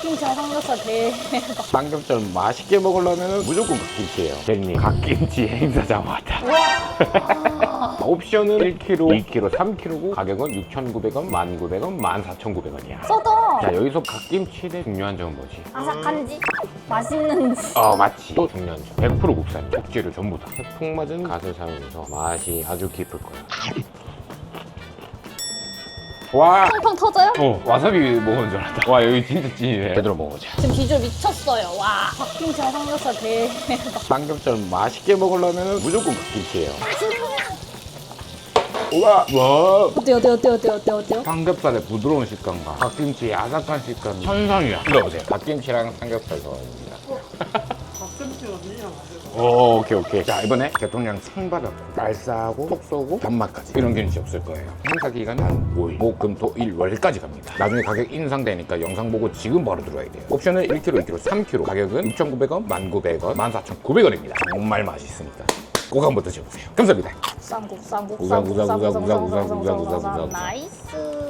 갓김치랑 삼겹살 대박. 삼겹살 맛있게 먹으려면 무조건 갓김치예요. 대리님, 갓김치 행사장 왔다. 와. 옵션은 1kg, 2kg, 3kg고 가격은 6,900원, 1,900원, 14,900원이야. 써도 자, 여기서 갓김치의 중요한 점은 뭐지? 아삭한지 맛있는지. 어, 맞지. 또 중요한 점. 100% 국산. 독재를 전부 다. 태풍 맞은 갓을 사용해서 맛이 아주 깊을 거야. 와! 팡팡 터져요? 어, 와사비 먹은 줄 알았다. 와, 여기 진짜 찐이네. 제대로 먹어보자. 지금 비주얼 미쳤어요. 와. 갓김치랑 삼겹살 대박. 삼겹살 맛있게 먹으려면 무조건 갓김치예요. 우와! 와! 어때요, 어때요, 어때요, 어때요, 어때요, 어때요? 삼겹살의 부드러운 식감과 갓김치의 아삭한 식감이 천상이야. 이거 보세요. 갓김치랑 삼겹살 넣어줍니다. 오, 오케이, 오케이. 자, 이번에 대통령 상 받았고, 알싸하고, 속 쏘고, 단맛까지. 이런 김치 없을 거예요. 행사 기간은 한 5일. 목, 금, 토, 일, 월까지 갑니다. 나중에 가격 인상되니까 영상 보고 지금 바로 들어야 돼요. 옵션은 1kg, 2kg, 3kg. 가격은 6,900원, 1,900원, 14,900원입니다. 정말 맛있으니까 꼭 한번 드셔보세요. 감사합니다. 쌍국, 쌍국, 우상, 쌍국, 우상, 쌍국, 우상, 쌍국, 우상, 쌍국, 우상, 쌍국, 우상, 쌍국, 우상. 나이스.